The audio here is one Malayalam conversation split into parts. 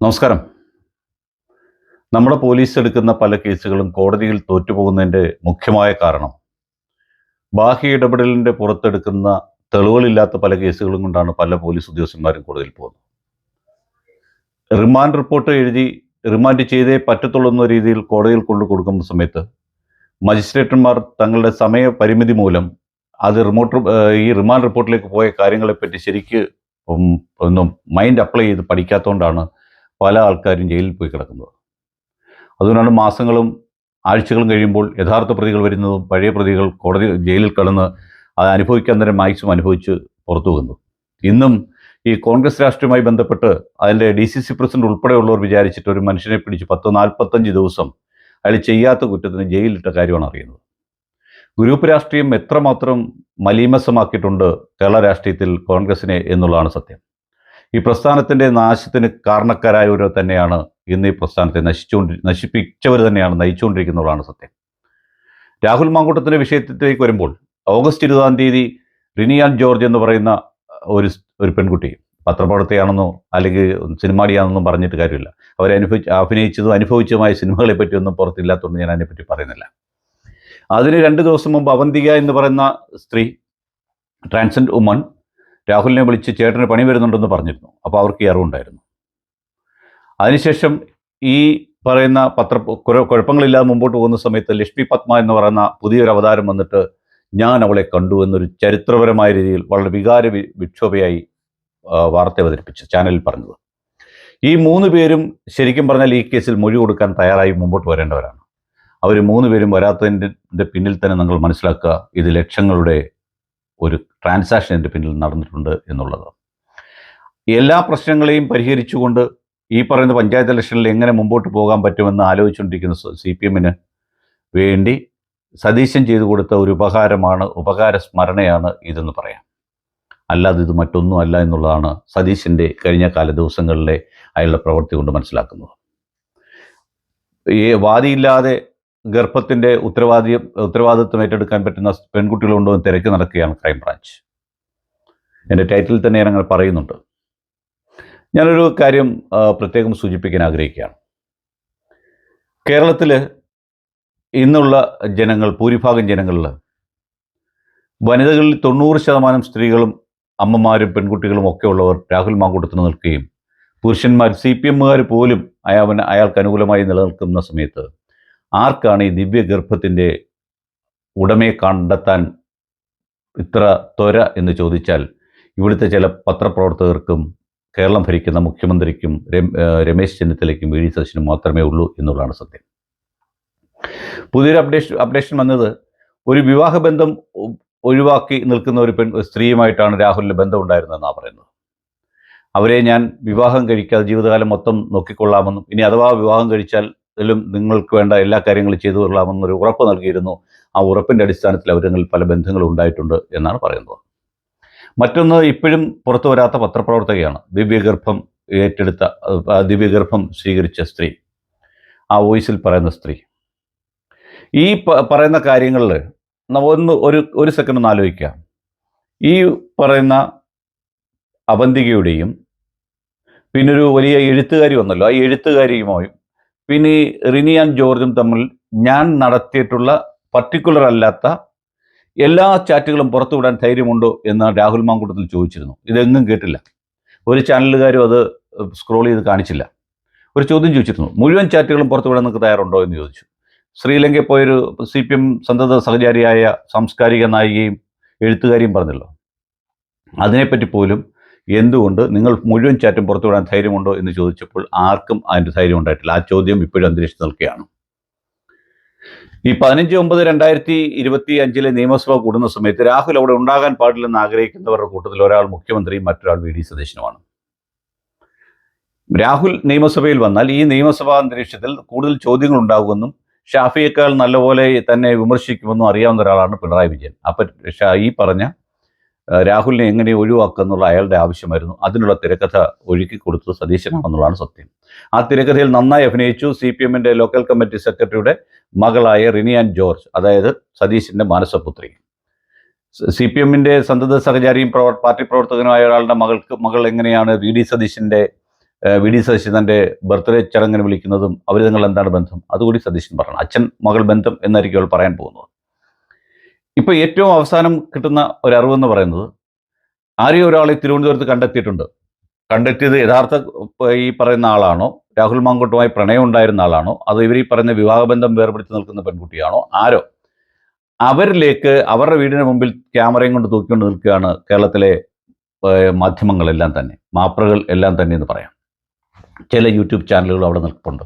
നമസ്കാരം. നമ്മുടെ പോലീസ് എടുക്കുന്ന പല കേസുകളും കോടതിയിൽ തോറ്റുപോകുന്നതിന്റെ മുഖ്യമായ കാരണം. ബാഹ്യ ഇടപെടലിന്റെ പുറത്തെടുക്കുന്ന തെളിവുകളില്ലാത്ത പല കേസുകളും കൊണ്ടാണ് പല പോലീസ് ഉദ്യോഗസ്ഥന്മാരും കോടതിയിൽ പോകുന്നത്. റിമാൻഡ് റിപ്പോർട്ട് എഴുതി റിമാൻഡ് ചെയ്തേ പറ്റത്തുള്ളൂ എന്ന രീതിയിൽ കോടതിയിൽ കൊണ്ടു കൊടുക്കുന്ന സമയത്ത് മജിസ്ട്രേറ്റർമാർ തങ്ങളുടെ സമയ പരിമിതി മൂലം അത് റിമോട്ട് ഈ റിമാൻഡ് റിപ്പോർട്ടിലേക്ക് പോയ കാര്യങ്ങളെപ്പറ്റി ശരിക്ക് ഒന്നും മൈൻഡ് അപ്ലൈ ചെയ്ത് പഠിക്കാത്തതുകൊണ്ടാണ് പല ആൾക്കാരും ജയിലിൽ പോയി കിടക്കുന്നത്. അതുകൊണ്ടാണ് മാസങ്ങളും ആഴ്ചകളും കഴിയുമ്പോൾ യഥാർത്ഥ പ്രതികൾ വരുന്നതും പഴയ പ്രതികൾ കോടതി ജയിലിൽ കിടന്ന് അത് അനുഭവിക്കാൻ തന്നെ മാക്സിമം അനുഭവിച്ച് പുറത്തു പോകുന്നു ഇന്നും ഈ കോൺഗ്രസ് രാഷ്ട്രീയവുമായി ബന്ധപ്പെട്ട് അതിന്റെ ഡി സി സി പ്രസിഡന്റ് ഉൾപ്പെടെയുള്ളവർ വിചാരിച്ചിട്ട് ഒരു മനുഷ്യനെ പിടിച്ച് പത്ത് നാൽപ്പത്തഞ്ച് ദിവസം അയാൾ ചെയ്യാത്ത കുറ്റത്തിന് ജയിലിട്ട കാര്യമാണ് അറിയുന്നത്. ഗ്രൂപ്പ് രാഷ്ട്രീയം എത്രമാത്രം മലീമസമാക്കിയിട്ടുണ്ട് കേരള രാഷ്ട്രീയത്തിൽ കോൺഗ്രസിനെ എന്നുള്ളതാണ് സത്യം. ഈ പ്രസ്ഥാനത്തിന്റെ നാശത്തിന് കാരണക്കാരായവർ തന്നെയാണ് ഇന്ന് ഈ പ്രസ്ഥാനത്തെ നശിച്ചുകൊണ്ടി നശിപ്പിച്ചവർ തന്നെയാണ് നയിച്ചുകൊണ്ടിരിക്കുന്നതാണ് സത്യം. രാഹുൽ മാങ്കൂട്ടത്തിന്റെ വിഷയത്തിലേക്ക് വരുമ്പോൾ ഓഗസ്റ്റ് ഇരുപതാം തീയതി റിനിയാൻ ജോർജ് എന്ന് പറയുന്ന ഒരു ഒരു പെൺകുട്ടി പത്രപ്രവർത്തകയാണെന്നോ അല്ലെങ്കിൽ സിനിമാടിയാണെന്നോ പറഞ്ഞിട്ട് കാര്യമില്ല. അവരെ അനുഭവിച്ച് അഭിനയിച്ചതും അനുഭവിച്ചതുമായ സിനിമകളെ പറ്റിയൊന്നും പുറത്തില്ലാത്തതുകൊണ്ട് ഞാൻ അതിനെപ്പറ്റി പറയുന്നില്ല. അതിന് രണ്ട് ദിവസം മുമ്പ് അവന്തിക എന്ന് പറയുന്ന സ്ത്രീ ട്രാൻസെൻഡ് ഉമൺ രാഹുലിനെ വിളിച്ച് ചേട്ടന് പണി വരുന്നുണ്ടെന്ന് പറഞ്ഞിരുന്നു. അപ്പോൾ അവർക്ക് ഈ അറിവുണ്ടായിരുന്നു. അതിനുശേഷം ഈ പറയുന്ന പത്ര കുഴ- കുഴപ്പങ്ങളില്ലാതെ മുമ്പോട്ട് പോകുന്ന സമയത്ത് ലക്ഷ്മി പത്മ എന്ന് പറയുന്ന പുതിയൊരു അവതാരം വന്നിട്ട് ഞാൻ അവളെ കണ്ടു എന്നൊരു ചരിത്രപരമായ രീതിയിൽ വളരെ വികാര വിക്ഷോഭയായി വാർത്ത അവതരിപ്പിച്ചു ചാനലിൽ പറഞ്ഞത്. ഈ മൂന്ന് പേരും ശരിക്കും പറഞ്ഞാൽ ഈ കേസിൽ മൊഴി കൊടുക്കാൻ തയ്യാറായി മുമ്പോട്ട് വരേണ്ടവരാണ്. അവർ മൂന്ന് പേരും വരാത്തതിന്റെ പിന്നിൽ തന്നെ നിങ്ങൾ മനസ്സിലാക്കുക ഇത് ലക്ഷങ്ങളുടെ ഒരു ട്രാൻസാക്ഷൻ എന്റെ പിന്നിൽ നടന്നിട്ടുണ്ട് എന്നുള്ളത്. എല്ലാ പ്രശ്നങ്ങളെയും പരിഹരിച്ചുകൊണ്ട് ഈ പറയുന്ന പഞ്ചായത്ത് ഇലക്ഷനിൽ എങ്ങനെ മുമ്പോട്ട് പോകാൻ പറ്റുമെന്ന് ആലോചിച്ചുകൊണ്ടിരിക്കുന്ന സി പി എമ്മിന് വേണ്ടി സതീശൻ ചെയ്തു കൊടുത്ത ഒരു ഉപകാരമാണ് ഉപകാര സ്മരണയാണ് ഇതെന്ന് പറയാം. അല്ലാതെ ഇത് മറ്റൊന്നും അല്ല എന്നുള്ളതാണ് സതീശന്റെ കഴിഞ്ഞ കാല ദിവസങ്ങളിലെ അയാളുടെ പ്രവൃത്തി കൊണ്ട് മനസ്സിലാക്കുന്നത്. ഈ വാദിയില്ലാതെ ഗർഭത്തിന്റെ ഉത്തരവാദി ഉത്തരവാദിത്വം ഏറ്റെടുക്കാൻ പറ്റുന്ന പെൺകുട്ടികളുണ്ടോ എന്ന് തിരക്കി നടക്കുകയാണ് ക്രൈംബ്രാഞ്ച്. എന്റെ ടൈറ്റിൽ തന്നെ ഞാൻ അങ്ങനെ പറയുന്നുണ്ട്. ഞാനൊരു കാര്യം പ്രത്യേകം സൂചിപ്പിക്കാൻ ആഗ്രഹിക്കുകയാണ്. കേരളത്തിൽ ഇന്നുള്ള ജനങ്ങൾ ഭൂരിഭാഗം ജനങ്ങളിൽ വനിതകളിൽ തൊണ്ണൂറ് ശതമാനം സ്ത്രീകളും അമ്മമാരും പെൺകുട്ടികളും ഒക്കെ ഉള്ളവർ രാഹുൽ മാങ്കൂട്ടത്തിന് നിൽക്കുകയും പുരുഷന്മാർ സി പി എമ്മുകാർ പോലും അയാൾ അയാൾക്ക് അനുകൂലമായി നിലനിൽക്കുന്ന സമയത്ത് ആർക്കാണ് ഈ ദിവ്യഗർഭത്തിന്റെ ഉടമയെ കണ്ടെത്താൻ ഇത്ര ത്വര എന്ന് ചോദിച്ചാൽ ഇവിടുത്തെ ചില പത്രപ്രവർത്തകർക്കും കേരളം ഭരിക്കുന്ന മുഖ്യമന്ത്രിക്കും രമേശ് ചെന്നിത്തലയ്ക്കും വി ഡി സതീശനും മാത്രമേ ഉള്ളൂ എന്നുള്ളതാണ് സത്യം. പുതിയൊരു അപ്ഡേഷൻ അപ്ഡേഷൻ വന്നത് ഒരു വിവാഹബന്ധം ഒഴിവാക്കി നിൽക്കുന്ന ഒരു പെൺ സ്ത്രീയുമായിട്ടാണ് രാഹുലിന് ബന്ധമുണ്ടായിരുന്നതെന്നാണ് പറയുന്നത്. അവരെ ഞാൻ വിവാഹം കഴിക്കാതെ ജീവിതകാലം മൊത്തം നോക്കിക്കൊള്ളാമെന്നും ഇനി അഥവാ വിവാഹം കഴിച്ചാൽ ഇതിലും നിങ്ങൾക്ക് വേണ്ട എല്ലാ കാര്യങ്ങളും ചെയ്തു കൊള്ളാമെന്നൊരു ഉറപ്പ് നൽകിയിരുന്നു. ആ ഉറപ്പിന്റെ അടിസ്ഥാനത്തിൽ അവരിൽ പല ബന്ധങ്ങളും ഉണ്ടായിട്ടുണ്ട് എന്നാണ് പറയുന്നത്. മറ്റൊന്ന് ഇപ്പോഴും പുറത്തു വരാത്ത പത്രപ്രവർത്തകയാണ്. ദിവ്യഗർഭം ഏറ്റെടുത്ത ദിവ്യഗർഭം സ്വീകരിച്ച സ്ത്രീ. ആ വോയിസിൽ പറയുന്ന സ്ത്രീ. ഈ പറയുന്ന കാര്യങ്ങളിൽ ഒന്ന് ഒരു ഒരു സെക്കൻഡ് ഒന്ന് ആലോചിക്കാം ഈ പറയുന്ന അവന്തികയുടെയും പിന്നൊരു വലിയ എഴുത്തുകാരി വന്നല്ലോ. ആ എഴുത്തുകാരിയുമായും പിന്നെ ഈ ആൻഡ് ജോർജും തമ്മിൽ ഞാൻ നടത്തിയിട്ടുള്ള പർട്ടിക്കുലർ അല്ലാത്ത എല്ലാ ചാറ്റുകളും പുറത്തുവിടാൻ ധൈര്യമുണ്ടോ എന്ന് രാഹുൽ മാങ്കൂട്ടത്തിൽ ചോദിച്ചിരുന്നു. ഇതെങ്ങും കേട്ടില്ല. ഒരു ചാനലുകാരും അത് സ്ക്രോൾ ചെയ്ത് കാണിച്ചില്ല. ഒരു ചോദ്യം ചോദിച്ചിരുന്നു. മുഴുവൻ ചാറ്റുകളും പുറത്തുവിടാൻ നിങ്ങൾക്ക് തയ്യാറുണ്ടോ എന്ന് ചോദിച്ചു. ശ്രീലങ്കയിൽ പോയൊരു സി പി എം സന്തത സഹചാരിയായ സാംസ്കാരിക നായികയും എഴുത്തുകാരിയും പറഞ്ഞല്ലോ. അതിനെപ്പറ്റി പോലും എന്തുകൊണ്ട് നിങ്ങൾ മുഴുവൻ ചാറ്റും പുറത്തുവിടാൻ ധൈര്യമുണ്ടോ എന്ന് ചോദിച്ചപ്പോൾ ആർക്കും അതിന്റെ ധൈര്യം ഉണ്ടായിട്ടില്ല. ആ ചോദ്യം ഇപ്പോഴും അന്തരീക്ഷം നിൽക്കുകയാണ്. ഈ പതിനഞ്ച് ഒമ്പത് രണ്ടായിരത്തി ഇരുപത്തി അഞ്ചിലെ നിയമസഭ കൂടുന്ന സമയത്ത് രാഹുൽ അവിടെ ഉണ്ടാകാൻ പാടില്ലെന്ന് ആഗ്രഹിക്കുന്നവരുടെ കൂട്ടത്തിൽ ഒരാൾ മുഖ്യമന്ത്രിയും മറ്റൊരാൾ വി ഡി സതീശനുമാണ്. രാഹുൽ നിയമസഭയിൽ വന്നാൽ ഈ നിയമസഭാ അന്തരീക്ഷത്തിൽ കൂടുതൽ ചോദ്യങ്ങൾ ഉണ്ടാകുമെന്നും ഷാഫിയേക്കാൾ നല്ലപോലെ തന്നെ വിമർശിക്കുമെന്നും അറിയാവുന്ന ഒരാളാണ് പിണറായി വിജയൻ. അപ്പം ഈ പറഞ്ഞ രാഹുലിനെ എങ്ങനെ ഒഴിവാക്കുക എന്നുള്ള അയാളുടെ ആവശ്യമായിരുന്നു. അതിനുള്ള തിരക്കഥ ഒഴുക്കി കൊടുത്തത് സതീശനാണെന്നുള്ളതാണ് സത്യം. ആ തിരക്കഥയിൽ നന്നായി അഭിനയിച്ചു സി പി എമ്മിന്റെ ലോക്കൽ കമ്മിറ്റി സെക്രട്ടറിയുടെ മകളായ റിനിയാൻ ജോർജ് അതായത് സതീശന്റെ മാനസപുത്രി. സി പി എമ്മിന്റെ സന്തത സഹചാരിയും പ്രവർ പാർട്ടി പ്രവർത്തകനുമായ ഒരാളുടെ മകൾക്ക് മകൾ എങ്ങനെയാണ് വി ഡി സതീശന്റെ വി ഡി സതീശൻ തന്റെ ബർത്ത്ഡേ ചടങ്ങിന് വിളിക്കുന്നതും അവർ തങ്ങൾ എന്താണ് ബന്ധം? അതുകൂടി സതീശൻ പറഞ്ഞു അച്ഛൻ മകൾ ബന്ധം എന്നായിരിക്കും അവൾ പറയാൻ പോകുന്നത്. ഇപ്പോൾ ഏറ്റവും അവസാനം കിട്ടുന്ന ഒരു അറിവെന്ന് പറയുന്നത് ആരെയും ഒരാളെ തിരുവനന്തപുരത്ത് കണ്ടെത്തിയിട്ടുണ്ട്. കണ്ടെത്തിയത് യഥാർത്ഥ ഈ പറയുന്ന ആളാണോ? രാഹുൽ മാങ്കോട്ടുമായി പ്രണയം ഉണ്ടായിരുന്ന ആളാണോ? അതോ ഇവർ ഈ പറയുന്ന വിവാഹബന്ധം വേർപെടുത്തി നിൽക്കുന്ന പെൺകുട്ടിയാണോ? ആരോ? അവരിലേക്ക് അവരുടെ വീടിന് മുമ്പിൽ ക്യാമറയും കൊണ്ട് തൂക്കിക്കൊണ്ട് നിൽക്കുകയാണ് കേരളത്തിലെ മാധ്യമങ്ങളെല്ലാം തന്നെ. മാപ്രകൾ എല്ലാം തന്നെ എന്ന് പറയാം. ചില യൂട്യൂബ് ചാനലുകൾ അവിടെ നിൽപ്പുണ്ട്.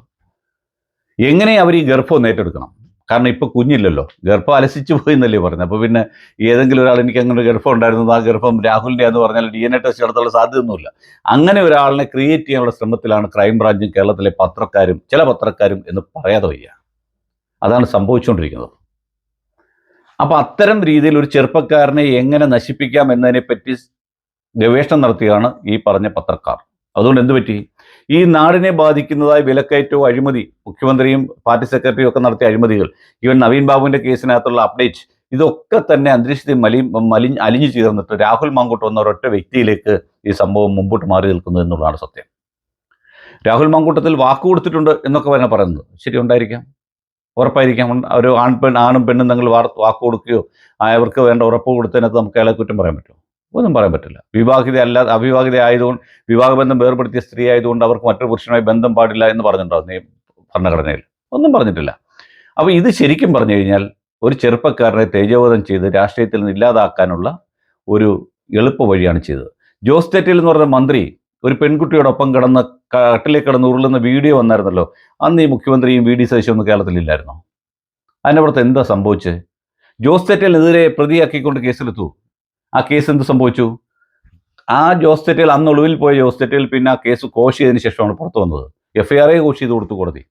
എങ്ങനെ അവർ ഈ ഗർഭം ഏറ്റെടുക്കണം? കാരണം ഇപ്പൊ കുഞ്ഞില്ലല്ലോ. ഗർഭം അലസിച്ചു പോയി എന്നല്ലേ പറഞ്ഞത്. അപ്പൊ പിന്നെ ഏതെങ്കിലും ഒരാൾ എനിക്ക് അങ്ങനെ ഒരു ഗർഭം ഉണ്ടായിരുന്നു ആ ഗർഭം രാഹുലിന്റെ എന്ന് പറഞ്ഞാൽ ഡി എൻ എ ടെസ്റ്റ് നടത്താനുള്ള സാധ്യതയൊന്നുമില്ല. അങ്ങനെ ഒരാളിനെ ക്രിയേറ്റ് ചെയ്യാനുള്ള ശ്രമത്തിലാണ് ക്രൈംബ്രാഞ്ചും കേരളത്തിലെ പത്രക്കാരും ചില പത്രക്കാരും എന്ന് പറയാതെ വയ്യ. അതാണ് സംഭവിച്ചുകൊണ്ടിരിക്കുന്നത്. അപ്പോൾ അത്തരം രീതിയിൽ ഒരു ചെറുപ്പക്കാരനെ എങ്ങനെ നശിപ്പിക്കാം എന്നതിനെപ്പറ്റി ഗവേഷണം നടത്തിയാണ് ഈ പറഞ്ഞ പത്രക്കാർ. അതുകൊണ്ട് എന്ത് പറ്റി? ഈ നാടിനെ ബാധിക്കുന്നതായ വിലക്കയറ്റവും അഴിമതി മുഖ്യമന്ത്രിയും പാർട്ടി സെക്രട്ടറിയും ഒക്കെ നടത്തിയ അഴിമതികൾ ഈവൻ നവീൻ ബാബുവിന്റെ കേസിനകത്തുള്ള അപ്ഡേറ്റ് ഇതൊക്കെ തന്നെ അന്തരീക്ഷത്തിൽ മലി മലി അലിഞ്ഞു ചേർന്നിട്ട് രാഹുൽ മാങ്കൂട്ട് എന്ന ഒരൊറ്റ വ്യക്തിയിലേക്ക് ഈ സംഭവം മുമ്പോട്ട് മാറി നിൽക്കുന്നു എന്നുള്ളതാണ് സത്യം. രാഹുൽ മാങ്കൂട്ടത്തിൽ വാക്ക് കൊടുത്തിട്ടുണ്ട് എന്നൊക്കെ പറഞ്ഞാൽ പറയുന്നത്. ശരി ഉണ്ടായിരിക്കാം. ഉറപ്പായിരിക്കാം. ഒരു ആൺ പെൺ ആണും പെണ്ണും തങ്ങൾ വാർ വാക്ക് കൊടുക്കുകയോ അവർക്ക് വേണ്ട ഉറപ്പ് കൊടുത്തതിനകത്ത് നമുക്ക് അയാളെ കുറ്റം പറയാൻ പറ്റുമോ? ഒന്നും പറയാൻ പറ്റില്ല. വിവാഹിത അല്ല അവിവാഹിത ആയതുകൊണ്ട് വിവാഹബന്ധം വേർപെടുത്തിയ സ്ത്രീ ആയതുകൊണ്ട് അവർക്ക് മറ്റൊരു പുരുഷനുമായി ബന്ധം പാടില്ല എന്ന് പറഞ്ഞിട്ടുണ്ടാവും ഭരണഘടനയിൽ. ഒന്നും പറഞ്ഞിട്ടില്ല. അപ്പോൾ ഇത് ശരിക്കും പറഞ്ഞു കഴിഞ്ഞാൽ ഒരു ചെറുപ്പക്കാരനെ തേജോവധം ചെയ്ത് രാഷ്ട്രീയത്തിൽ നിന്ന് ഇല്ലാതാക്കാനുള്ള ഒരു എളുപ്പ വഴിയാണ് ചെയ്തത്. ജോസ് തെറ്റിൽ എന്ന് പറഞ്ഞ മന്ത്രി ഒരു പെൺകുട്ടിയോടൊപ്പം കിടന്ന് കട്ടിലേക്ക് കിടന്ന് ഉരുളുന്ന വീഡിയോ വന്നായിരുന്നല്ലോ. അന്ന് ഈ മുഖ്യമന്ത്രിയും വി ഡി സതീശൊന്നും കേരളത്തിലില്ലായിരുന്നോ? അതിനപ്പുറത്ത് എന്താ സംഭവിച്ചത്? ജോസ് തെറ്റലിനെതിരെ പ്രതിയാക്കിക്കൊണ്ട് കേസെടുത്തു. ആ കേസ് എന്ത് സംഭവിച്ചു? ആ ജോസ് തെറ്റൽ അന്ന് ഒളിവിൽ പോയ ജോസ് പിന്നെ ആ കേസ് കോഷ് ചെയ്തതിന് ശേഷമാണ് പുറത്തു വന്നത്. എഫ് ഐ ആർ കോഷ് ചെയ്ത് കൊടുത്തു കോടതി.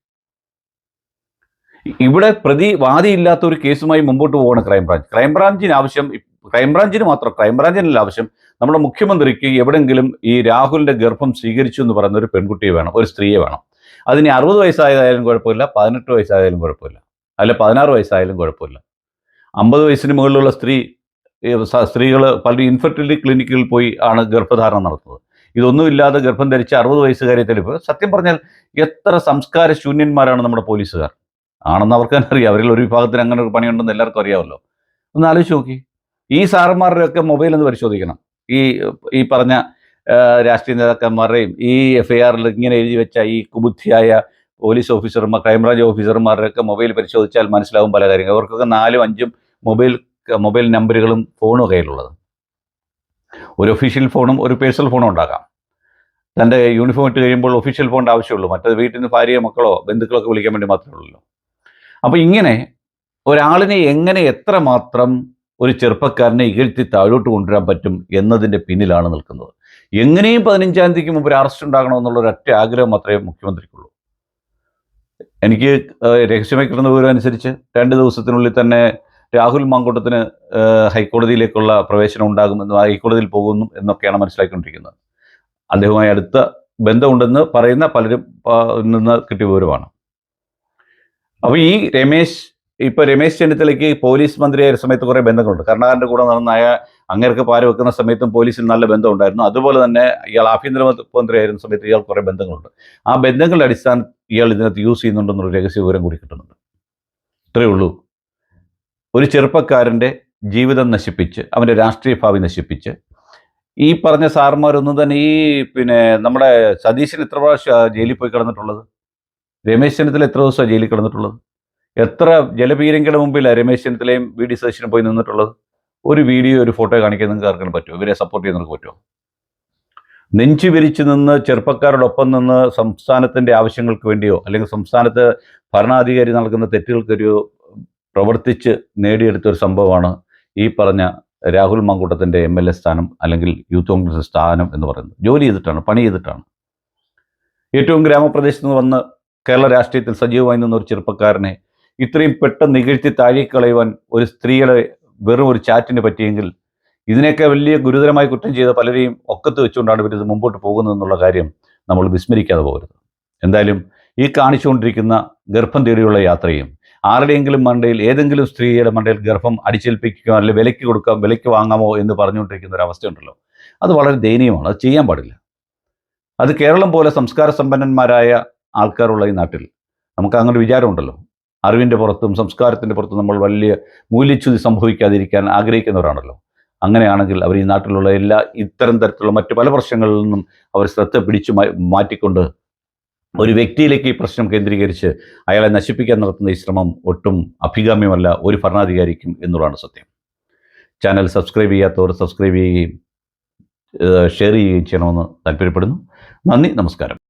ഇവിടെ പ്രതി വാദി ഇല്ലാത്ത ഒരു കേസുമായി മുമ്പോട്ട് പോവാണ് ക്രൈംബ്രാഞ്ച്. ക്രൈംബ്രാഞ്ചിന് ആവശ്യം ക്രൈംബ്രാഞ്ചിന് മാത്രം ക്രൈംബ്രാഞ്ചിനല്ല ആവശ്യം നമ്മുടെ മുഖ്യമന്ത്രിക്ക് എവിടെയെങ്കിലും ഈ രാഹുലിന്റെ ഗർഭം സ്വീകരിച്ചു എന്ന് പറയുന്ന ഒരു പെൺകുട്ടിയെ വേണം ഒരു സ്ത്രീയെ വേണം. അതിന് അറുപത് വയസ്സായതായാലും കുഴപ്പമില്ല പതിനെട്ട് വയസ്സായാലും കുഴപ്പമില്ല അല്ല പതിനാറ് വയസ്സായാലും കുഴപ്പമില്ല. അമ്പത് വയസ്സിന് മുകളിലുള്ള സ്ത്രീ സ്ത്രീകൾ പല ഇൻഫെർട്ടിലിറ്റി ക്ലിനിക്കിൽ പോയി ആണ് ഗർഭധാരണം നടത്തുന്നത്. ഇതൊന്നുമില്ലാതെ ഗർഭം ധരിച്ച അറുപത് വയസ്സുകാരെ തെളിവ് സത്യം പറഞ്ഞാൽ എത്ര സംസ്കാര ശൂന്യന്മാരാണ് നമ്മുടെ പോലീസുകാർ? ആണെന്ന് അവർക്ക് തന്നെ അറിയാം. അവരിൽ ഒരു വിഭാഗത്തിന് അങ്ങനെ ഒരു പണിയുണ്ടെന്ന് എല്ലാവർക്കും അറിയാമല്ലോ. ഒന്ന് ആലോചിച്ച് നോക്കി. ഈ സാറന്മാരുടെയൊക്കെ മൊബൈൽ ഒന്ന് പരിശോധിക്കണം. ഈ ഈ പറഞ്ഞ രാഷ്ട്രീയ നേതാക്കന്മാരുടെയും ഈ എഫ് ഐ ആറിൽ ഇങ്ങനെ എഴുതി വെച്ച ഈ കുബുദ്ധിയായ പോലീസ് ഓഫീസർമാർ ക്രൈംബ്രാഞ്ച് ഓഫീസർമാരുടെയൊക്കെ മൊബൈൽ പരിശോധിച്ചാൽ മനസ്സിലാവും പല കാര്യങ്ങൾ. അവർക്കൊക്കെ നാലും അഞ്ചും മൊബൈൽ മൊബൈൽ നമ്പറുകളും ഫോണും കയ്യിലുള്ളത്. ഒരു ഒഫീഷ്യൽ ഫോണും ഒരു പേഴ്സണൽ ഫോണും ഉണ്ടാകാം തന്റെ യൂണിഫോം ഇട്ട് കഴിയുമ്പോൾ ഒഫീഷ്യൽ ഫോണിന്റെ ആവശ്യമുള്ളൂ. മറ്റത് വീട്ടിൽ നിന്ന് ഭാര്യയോ മക്കളോ ബന്ധുക്കളോ ഒക്കെ വിളിക്കാൻ വേണ്ടി മാത്രമേ ഉള്ളൂ. അപ്പോൾ ഇങ്ങനെ ഒരാളിനെ എങ്ങനെ എത്രമാത്രം ഒരു ചെറുപ്പക്കാരനെ ഇകഴ്ത്തി താഴോട്ട് കൊണ്ടുവരാൻ പറ്റും എന്നതിന്റെ പിന്നിലാണ് നിൽക്കുന്നത്. എങ്ങനെയും പതിനഞ്ചാം തീയതിക്ക് മുമ്പ് ഒരു അറസ്റ്റ് ഉണ്ടാകണമെന്നുള്ള ഒരൊറ്റ ആഗ്രഹം മാത്രമേ മുഖ്യമന്ത്രിക്കുള്ളൂ. എനിക്ക് രഹസ്യമായി കിട്ടുന്ന വിവരം അനുസരിച്ച് രണ്ട് ദിവസത്തിനുള്ളിൽ തന്നെ രാഹുൽ മാങ്കൂട്ടത്തിന് ഹൈക്കോടതിയിലേക്കുള്ള പ്രവേശനം ഉണ്ടാകുമെന്നും ഹൈക്കോടതിയിൽ പോകുന്നു എന്നൊക്കെയാണ് മനസ്സിലാക്കിക്കൊണ്ടിരിക്കുന്നത്. അദ്ദേഹവുമായി അടുത്ത ബന്ധമുണ്ടെന്ന് പറയുന്ന പലരും നിന്ന് കിട്ടിയ വിവരമാണ്. അപ്പോൾ ഈ രമേശ് ഇപ്പൊ രമേശ് ചെന്നിത്തലയ്ക്ക് പോലീസ് മന്ത്രിയായ സമയത്ത് കുറെ ബന്ധങ്ങളുണ്ട്. കർണാകരന്റെ കൂടെ നടന്നായ അങ്ങേർക്ക് പാര വെക്കുന്ന സമയത്തും പോലീസിൽ നല്ല ബന്ധമുണ്ടായിരുന്നു. അതുപോലെ തന്നെ ഇയാൾ ആഭ്യന്തര മന്ത്രിയായിരുന്ന സമയത്ത് ഇയാൾ കുറെ ബന്ധങ്ങളുണ്ട്. ആ ബന്ധങ്ങളുടെ അടിസ്ഥാനം ഇയാൾ ഇതിനകത്ത് യൂസ് ചെയ്യുന്നുണ്ടെന്നൊരു രഹസ്യ വിവരം കൂടി കിട്ടുന്നുണ്ട്. ഇത്രയേ ഉള്ളൂ. ഒരു ചെറുപ്പക്കാരന്റെ ജീവിതം നശിപ്പിച്ച് അവന്റെ രാഷ്ട്രീയ ഭാവി നശിപ്പിച്ച് ഈ പറഞ്ഞ സാർമാരൊന്നും തന്നെ ഈ പിന്നെ നമ്മുടെ സതീശൻ എത്ര പ്രാവശ്യം ജയിലിൽ പോയി കിടന്നിട്ടുള്ളത്? രമേശ് ചെന്നിത്തല എത്ര ദിവസമാണ് ജയിലിൽ കിടന്നിട്ടുള്ളത്? എത്ര ജലപീരങ്കിയുടെ മുമ്പിലാണ് രമേശ് ചെന്നിത്തലയും വി ഡി സതീശനും പോയി നിന്നിട്ടുള്ളത്? ഒരു വീഡിയോ ഒരു ഫോട്ടോ കാണിക്കാൻ നിങ്ങൾക്ക് ആർക്കും പറ്റുമോ? ഇവരെ സപ്പോർട്ട് ചെയ്യാൻ നിങ്ങൾക്ക് പറ്റുമോ? നെഞ്ചു വിരിച്ചു നിന്ന് ചെറുപ്പക്കാരോടൊപ്പം നിന്ന് സംസ്ഥാനത്തിന്റെ ആവശ്യങ്ങൾക്ക് വേണ്ടിയോ അല്ലെങ്കിൽ സംസ്ഥാനത്ത് ഭരണാധികാരി നൽകുന്ന തെറ്റുകൾക്കൊരു പ്രവർത്തിച്ച് നേടിയെടുത്ത ഒരു സംഭവമാണ് ഈ പറഞ്ഞ രാഹുൽ മങ്കൂട്ടത്തിന്റെ എം എൽ എ സ്ഥാനം അല്ലെങ്കിൽ യൂത്ത് കോൺഗ്രസ് സ്ഥാനം എന്ന് പറയുന്നത്. ജോലി ചെയ്തിട്ടാണ് പണി ചെയ്തിട്ടാണ്. ഏറ്റവും ഗ്രാമപ്രദേശത്ത് നിന്ന് വന്ന് കേരള രാഷ്ട്രീയത്തിൽ സജീവമായി നിന്ന ഒരു ചെറുപ്പക്കാരനെ ഇത്രയും പെട്ടെന്ന് നികഴ്ത്തി താഴേക്കളയുവാൻ ഒരു സ്ത്രീയുടെ വെറും ഒരു ചാറ്റിന് പറ്റിയെങ്കിൽ ഇതിനൊക്കെ വലിയ ഗുരുതരമായി കുറ്റം ചെയ്ത പലരെയും ഒക്കത്ത് വെച്ചുകൊണ്ടാണ് ഇവരിത് മുമ്പോട്ട് പോകുന്നതെന്നുള്ള കാര്യം നമ്മൾ വിസ്മരിക്കാതെ പോകരുത്. എന്തായാലും ഈ കാണിച്ചുകൊണ്ടിരിക്കുന്ന ഗർഭം തേടിയുള്ള യാത്രയും ആരുടെയെങ്കിലും മണ്ടയിൽ ഏതെങ്കിലും സ്ത്രീയുടെ മണ്ടയിൽ ഗർഭം അടിച്ചേൽപ്പിക്കുകയോ അല്ലെങ്കിൽ വിലയ്ക്ക് കൊടുക്കാം വിലയ്ക്ക് വാങ്ങാമോ എന്ന് പറഞ്ഞുകൊണ്ടിരിക്കുന്ന ഒരു അവസ്ഥയുണ്ടല്ലോ. അത് വളരെ ദയനീയമാണ്. അത് ചെയ്യാൻ പാടില്ല. അത് കേരളം പോലെ സംസ്കാര സമ്പന്നന്മാരായ ആൾക്കാരുള്ള ഈ നാട്ടിൽ നമുക്ക് അങ്ങനെ വിചാരമുണ്ടല്ലോ അറിവിന്റെ പുറത്തും സംസ്കാരത്തിന്റെ പുറത്തും നമ്മൾ വലിയ മൂല്യച്യുതി സംഭവിക്കാതിരിക്കാൻ ആഗ്രഹിക്കുന്നവരാണല്ലോ. അങ്ങനെയാണെങ്കിൽ അവർ ഈ നാട്ടിലുള്ള എല്ലാ ഇത്തരം തരത്തിലുള്ള മറ്റു പല പ്രശ്നങ്ങളിൽ നിന്നും അവർ ശ്രദ്ധ പിടിച്ചു മാറ്റിക്കൊണ്ട് ഒരു വ്യക്തിയിലേക്ക് ഈ പ്രശ്നം കേന്ദ്രീകരിച്ച് അയാളെ നശിപ്പിക്കാൻ നടത്തുന്ന ഈ ശ്രമം ഒട്ടും അഭികാമ്യമല്ല ഒരു ഭരണാധികാരിക്കും എന്നുള്ളതാണ് സത്യം. ചാനൽ സബ്സ്ക്രൈബ് ചെയ്യാത്തവർ സബ്സ്ക്രൈബ് ചെയ്യുകയും ഷെയർ ചെയ്യുകയും ചെയ്യണമെന്ന് താല്പര്യപ്പെടുന്നു. നന്ദി നമസ്കാരം.